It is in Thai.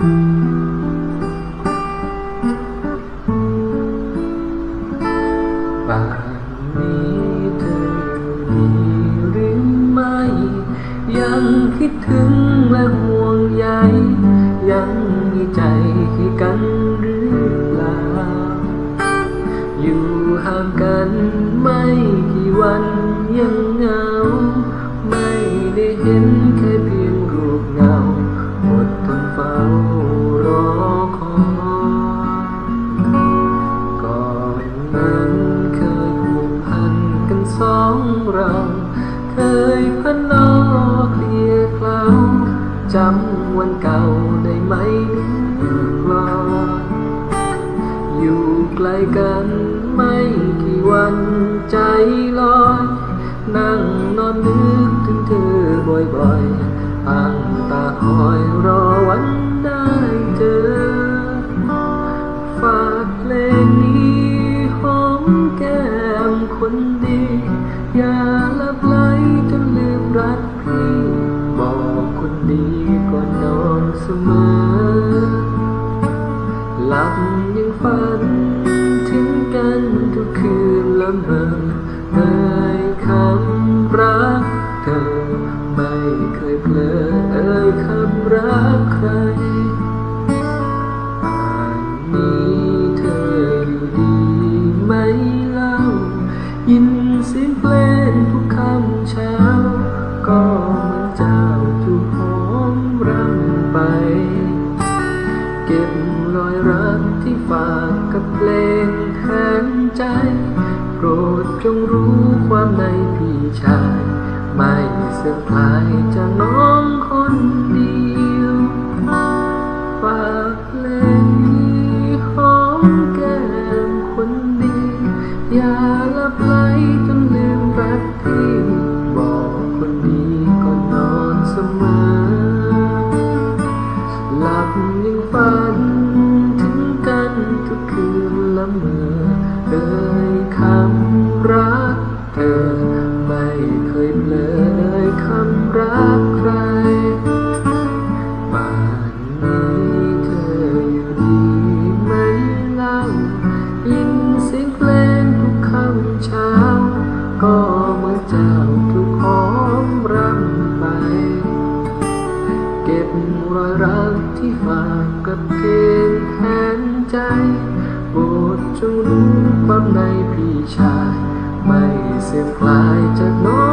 ป่านนี้ดีหรือไม่ ยังคิดถึงและห่วงใย ยังมีใจกันหรือเปล่า อยู่ห่างกันไม่กี่วัน เรา เคยพันนอเคลียเคล้าจำวันเก่าได้ไหมนึกกลอนอยู่ไกลกันไม่กี่วันใจลอยนั่งนอนนึกถึงเธอบ่อยๆตั้งตาคอยรอวันได้ ดีก่อนนอนเสมอ หลับยังฝันถึงกันทุกคืนละเมอ เก็บรอยรักที่ฝากกับเพลงแทนใจ โปรดจงรู้ความในพี่ชาย ไม่เสื่อมคลายจากน้องคนเดียวฝากเพลงนี้หอมแก้มคนดีอย่า เอเอ่ยคำรักเธอ ไม่เคยเผลอเอ่ยคำรักใครป่านนี้เธออยู่ดีไหมเล่ายินเสียงเพลงทุกคำเช้า ก็เมื่อเจ้าถูกหอมรังไป เก็บรอยรักที่ฝากกับเพลงแทนใจ โปรดจงรู้ความในพี่ชาย ไม่เสื่อมคลายจากน้อง